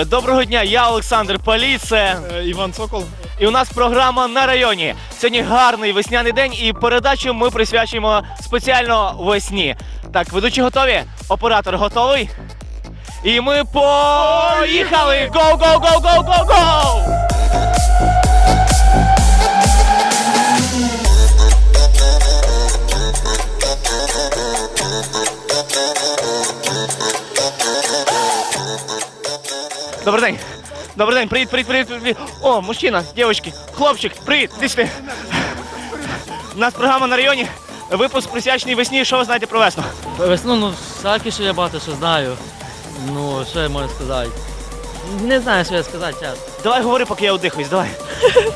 Е, Доброго дня, я Олександр Поліце. Е, Іван Сокол. І у нас програма на районі. Сьогодні гарний весняний день, і передачу ми присвячуємо спеціально весні. Так, ведучі готові? Оператор готовий? І ми поїхали! Гоу, гоу, гоу, гоу, гоу, гоу! Добрий день. Добрий день, привіт, привіт, привіт, привіт. О, мужчина, дівчатки, хлопчик, привіт, іди. У нас програма на районі. Випуск присвячений весні. Що ви знаєте про весну? Весну, ну, всяке, що я багато що знаю. Ну, що я можу сказати? Не знаю, що я сказати, чесно. Давай говори, поки я одихаюсь, давай.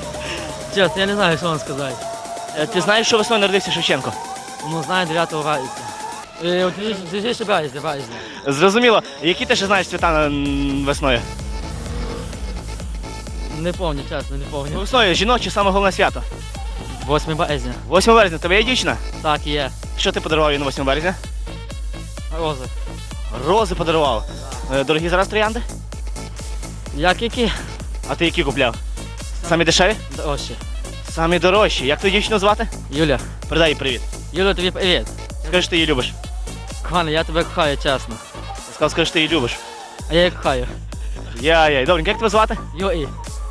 Чесно, я не знаю, що вам сказати. Е, Ти знаєш, що весною народився Шевченко? Ну, знаю 9 вересня. Е, от березня, березня. Зрозуміло. Які ти ще знаєш свята м, весною? Не пам'ятаю, чесно, не пам'ятаю. Весною жіноче саме головне свято. 8 березня. 8 березня, тебе є дівчина? Так, є. Що ти подарував їй на 8 березня? Рози. Рози подарував. Е, Дорогі зараз троянди? Як які? А ти які купляв? Самі дешеві? Дорожчі. Самі дорожчі. Як твою дівчину звати? Юля. Передай їй привіт. Юля, тобі привіт. Скажи, що ти її любиш. Кохана, я тебе кохаю, чесно. Сказав, скажи, що ти її любиш. А я її кохаю. Яй-яй. Добренько, як тебе звати? Юрій.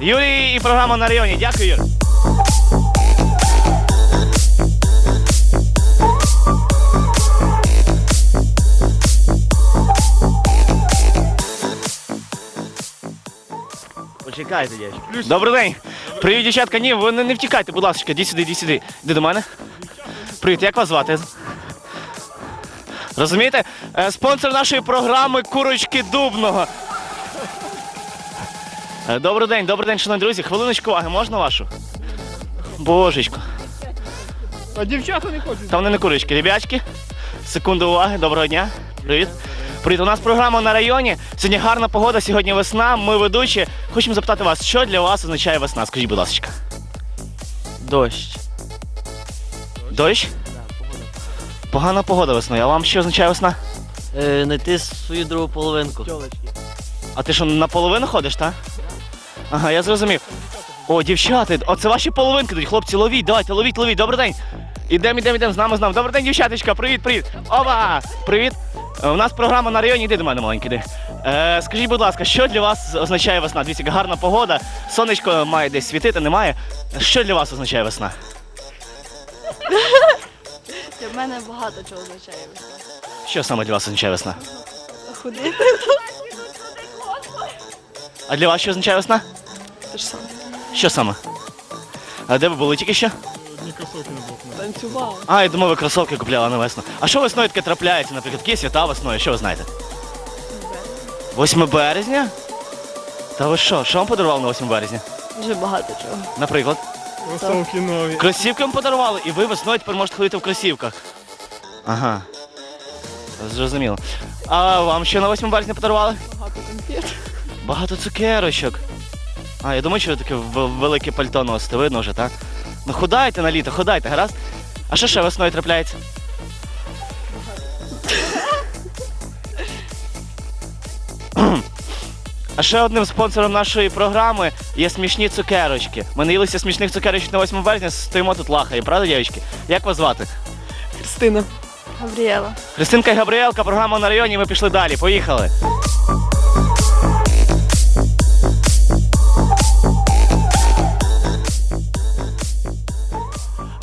Юрій і програма на районі. Дякую, Юр. Почекайте, дядь. Добрий день. Привіт, дівчатка. Ні, ви не, не втікайте, будь ласка, іди сюди, іди сюди. Іди до мене. Привіт, як вас звати? Розумієте? Е, Спонсор нашої програми Курочки Дубного. Е, Добрий день, добрий день, шановні друзі. Хвилиночку уваги, можна вашу? Божечко. А дівчата не хочуть. Та вони не курочки. Ребячки, секунду уваги, доброго дня. Привіт. Привіт, у нас програма на районі. Сьогодні гарна погода, сьогодні весна. Ми ведучі. Хочемо запитати вас, що для вас означає весна? Скажіть, будь ласка. Дощ. Дощ? Погана погода весною. А вам що означає весна? Е, знайти свою другу половинку. А ти що наполовину ходиш, так? Ага, я зрозумів. О, дівчата, оце ваші половинки тут, хлопці, ловіть, давайте, ловіть, ловіть. Добрий день. Ідемо, ідемо, ідемо, з нами, з нами. Добрий день, дівчаточка, привіт, привіт. Ова! Привіт. Е, У нас програма на районі, іди до мене, маленький, іди. Е, скажіть, будь ласка, що для вас означає весна? Дивіться, яка гарна погода, сонечко має десь світити, немає. Що для вас означає весна? Для мене багато чого означає весна. Що саме для вас означає весна? Ходити А для вас що означає весна? те ж саме. Що саме? А де ви були тільки що? Ні кросовки не було. Танцювала. А, я думав, ви кросовки купляли на весну. А що весною таке трапляється, наприклад, які свята весною? Що ви знаєте? 8 березня? Та ви що? Що вам подарував на 8 березня? Дуже багато чого. Наприклад, Кросовки нові. кросівки вам подарували, і ви весною тепер можете ходити в кросівках. Ага. Зрозуміло. А вам що на 8 березня подарували? Багато конфет. Багато цукерочок. А, я думаю, що ви таке в- велике пальто носите, видно вже, так? Ну ходайте на літо, ходайте, гаразд? А що ще весною трапляється? Ще одним спонсором нашої програми є смішні цукерочки. Ми наїлися смішних цукерочок на 8 березня, стоїмо тут лахаємо, правда, дівчатки? Як вас звати? Христина. Габріела. Христинка і Габріелка, програма на районі, ми пішли далі. Поїхали.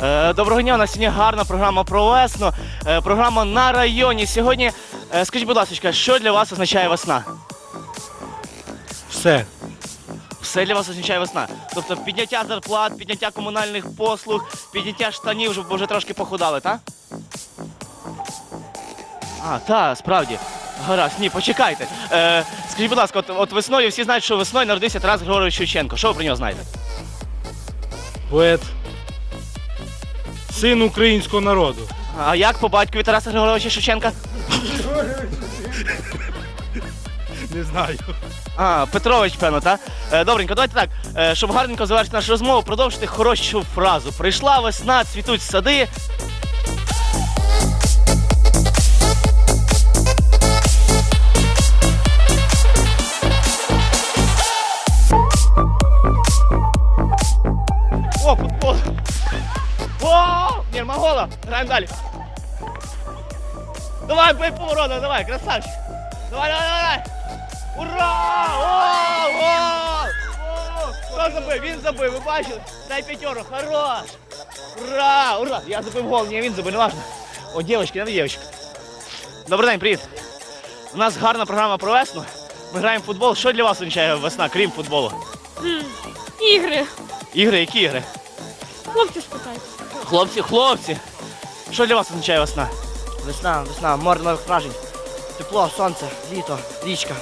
Е, Доброго дня, у нас сьогодні гарна програма про весну. Е, Програма на районі. Сьогодні, е, скажіть, будь ласка, що для вас означає весна? Все. Все для вас означає весна. Тобто підняття зарплат, підняття комунальних послуг, підняття штанів, щоб ви вже трошки похудали, так? А, так, справді. Гаразд, ні, почекайте. Е, скажіть, будь ласка, от, от весною всі знають, що весною народився Тарас Григорович Шевченко. Що ви про нього знаєте? Поет. Син українського народу. А як по батькові Тараса Григоровича Шевченка? Не знаю. А, Петрович, певно, так? Е, добренько, давайте так. е, Щоб гарненько завершити нашу розмову, продовжити хорошу фразу. Прийшла весна, цвітуть сади. О, футбол! О! Ні, Магола! Граємо далі! Давай, бей поворота, давай, красавчик! Дай п'ятеру, хорош! Ура! Ура! Я забив гол, ні, він забив, не важно. О, дівчатки, не дівчатки. Добрий день, привіт. У нас гарна програма про весну. Ми граємо в футбол. Що для вас означає весна, крім футболу? Ігри. Ігри, які ігри? Хлопці спитайте. Хлопці, хлопці. Що для вас означає весна? Весна, весна, море нових вражень. Тепло, сонце, літо, річка.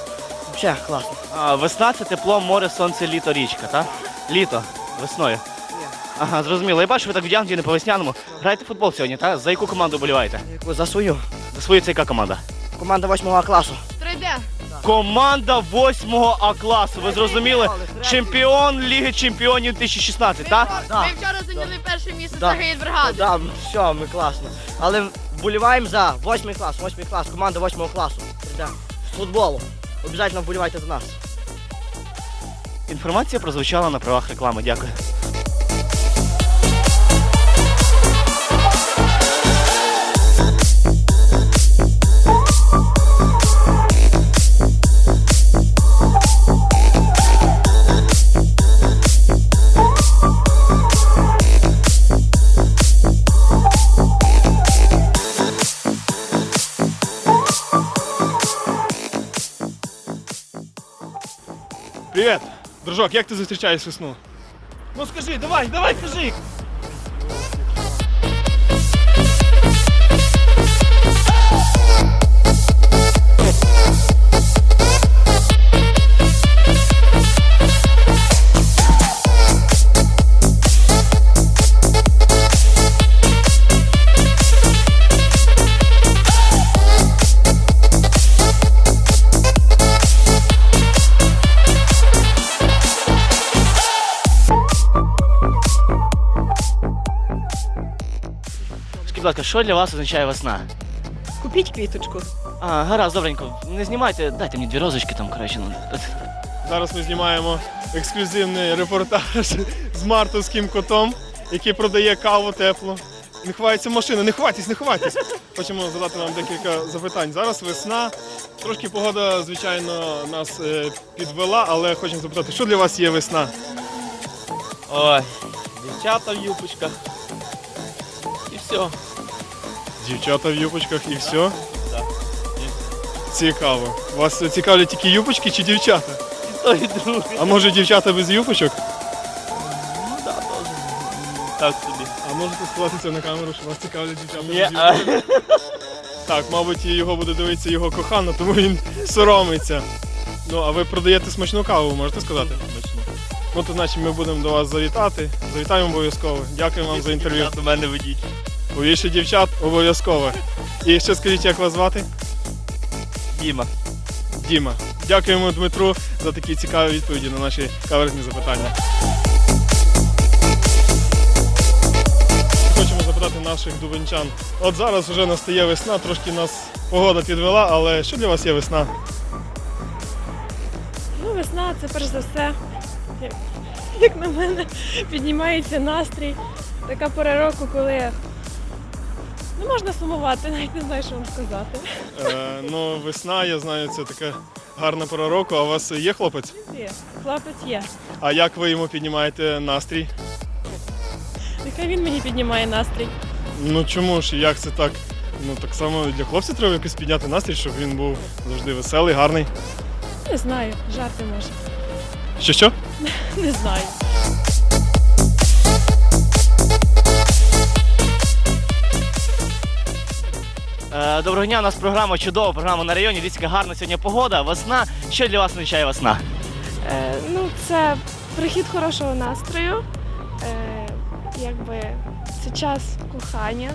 Взагалі класно. А, весна це тепло, море, сонце, літо, річка, так? Літо, весною. Ага, зрозуміло. Я бачу, ви так вдягнуті не по весняному. Граєте в футбол сьогодні, так? За яку команду боліваєте? Яку За свою. За свою це яка команда? Команда 8 класу. 3D. Команда 8 А класу. Ви зрозуміли? Чемпіон Ліги Чемпіонів 2016, так? Да. Ми вчора зайняли перше місце Да. серед бригади. Да, все, ми класно. Але вболіваємо за 8 клас, 8 клас, команда 8 класу. Да. З футболу. Обов'язково вболівайте за нас. Інформація прозвучала на правах реклами. Дякую. Дружок, як ти зустрічаєш весну? Ну скажи, давай, давай, кажи. Будь ласка, що для вас означає весна? Купіть квіточку. А, гаразд, добренько. Не знімайте, дайте мені дві розочки там, коротше. ну, от. Зараз ми знімаємо ексклюзивний репортаж з мартовським котом, який продає каву теплу. Не ховається машина, не ховайтесь, не ховайтесь. Хочемо задати вам декілька запитань. Зараз весна. Трошки погода, звичайно, нас е, підвела, але хочемо запитати, що для вас є весна? Ой, дівчата в юпочках. І все. Дівчата в юпочках і все? Так. Цікаво. Вас цікавлять тільки юпочки чи дівчата? І то, і друге. А може дівчата без юпочок? Ну да, теж. Так собі. А можете сказати на камеру, що вас цікавлять дівчата без Є, юпочок? Так, мабуть, його буде дивитися його кохана, тому він соромиться. Ну, а ви продаєте смачну каву, можете сказати? Ну, то значить ми будемо до вас завітати. Завітаємо обов'язково. Дякую вам за інтерв'ю. До мене ведіть. Повіше дівчат обов'язково. І ще скажіть, як вас звати? Діма. Діма. Дякуємо Дмитру за такі цікаві відповіді на наші каверзні запитання. Хочемо запитати наших дубенчан. От зараз вже настає весна, трошки нас погода підвела, але що для вас є весна? Ну, весна це перш за все, як, як на мене, піднімається настрій. Така пора року, коли не можна сумувати, навіть не знаю, що вам сказати. Е, ну, весна, я знаю, це така гарна пора року. А у вас є хлопець? Є, хлопець є. А як ви йому піднімаєте настрій? Нехай він мені піднімає настрій. Ну чому ж, як це так? Ну так само для хлопця треба якось підняти настрій, щоб він був завжди веселий, гарний. Не знаю, жарти може. Що що? Не знаю. Доброго дня, у нас програма чудова, програма на районі. Дивіться, яка гарна сьогодні погода. Весна. Що для вас означає весна? Е, ну, це прихід хорошого настрою. Е, якби це час кохання.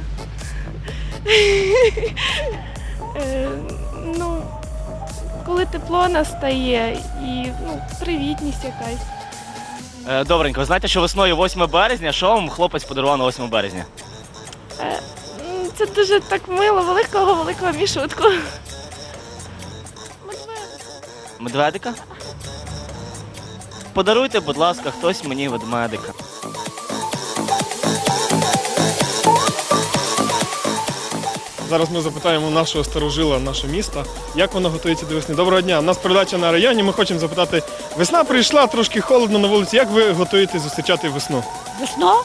е, ну, коли тепло настає і ну, привітність якась. Е, добренько, ви знаєте, що весною 8 березня, що вам хлопець подарував на 8 березня? Це дуже так мило, великого великого мішутку. Медведика? Подаруйте, будь ласка, хтось мені ведмедика. Зараз ми запитаємо нашого старожила, наше місто, як воно готується до весни. Доброго дня. У нас передача на районі. Ми хочемо запитати, весна прийшла, трошки холодно на вулиці. Як ви готуєте зустрічати весну? Весно?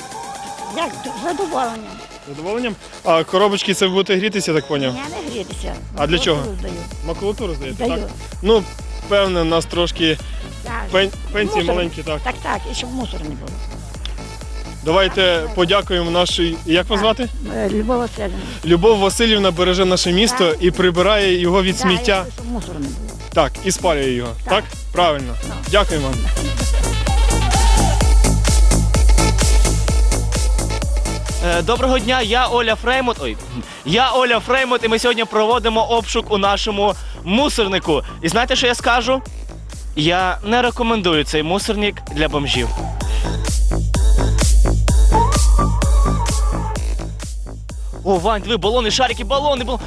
Як з задоволенням. А коробочки це ви будете грітися, так поняв? Я не грітися. А для чого? Здаю. Макулатуру здаєте, Здаю. так? Ну, певне, у нас трошки Так. пен- пенсії Мусор. маленькі, так. так, так, і щоб мусору не було. Давайте подякуємо нашій. Як вас звати? Е, Любов Васильівна. Любов Васильівна береже наше місто і прибирає його від Так, сміття. хочу, щоб мусору не було. Так, і спалює його. Так? Так. Правильно. Дякую вам. Доброго дня, я Оля Фреймут. Ой, я Оля Фреймут, і ми сьогодні проводимо обшук у нашому мусорнику. І знаєте, що я скажу? Я не рекомендую цей мусорник для бомжів. О, Вань, диви, балони, шарики, балони, балони.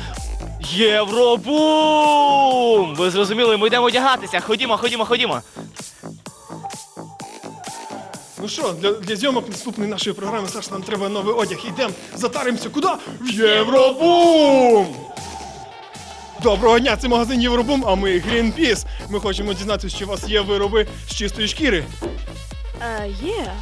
Євробум! Ви зрозуміли, ми йдемо одягатися. Ходімо, ходімо, ходімо. Ну що, для, для зйомок наступної нашої програми, Саш, нам треба новий одяг. Йдемо, затаримося куди? В Євробум! Доброго дня, це магазин Євробум, а ми Грінпіс. Ми хочемо дізнатися, чи у вас є вироби з чистої шкіри. Е, є.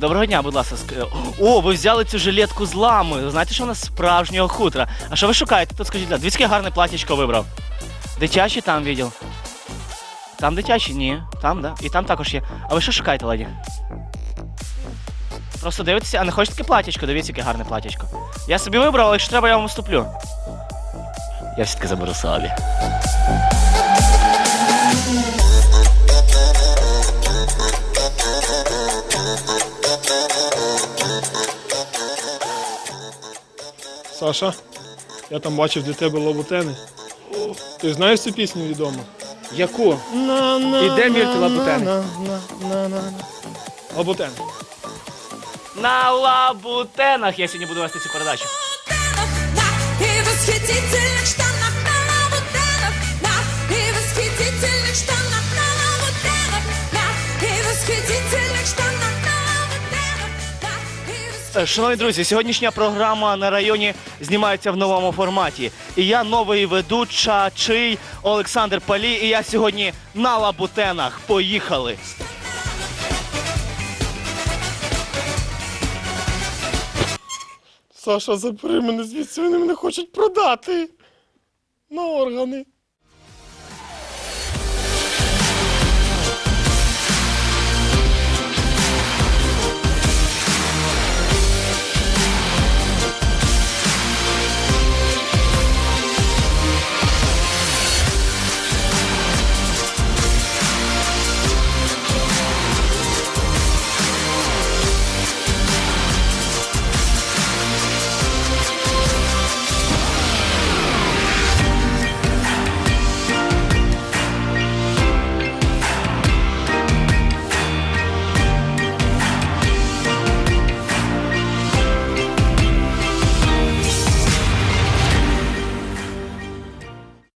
Доброго дня, будь ласка. ск- О, ви взяли цю жилетку з лами. Знаєте, що вона з справжнього хутра. А що ви шукаєте? Тут скажіть, яке гарне платічко вибрав. Дитячі там відділ. Там дитячі? Ні. Там, да. І там також є. А ви що шукаєте, леді? Просто дивитеся, а не хочете таке платічко? Дивіться, яке гарне платічко. Я собі вибрав, але якщо треба, я вам уступлю. Я все-таки заберу собі. Саша, я там бачив для тебе лабутени. Ти знаєш цю пісню відому? Яку? Іде І де мірти лабутени? На, на, на, на, на. Лабутен. На лабутенах я сьогодні буду вести цю передачу. Шановні друзі, сьогоднішня програма на районі знімається в новому форматі. І я новий ведучий Олександр Палі. І я сьогодні на лабутенах. Поїхали! Саша, забери мене звідси, вони мене хочуть продати. На органи.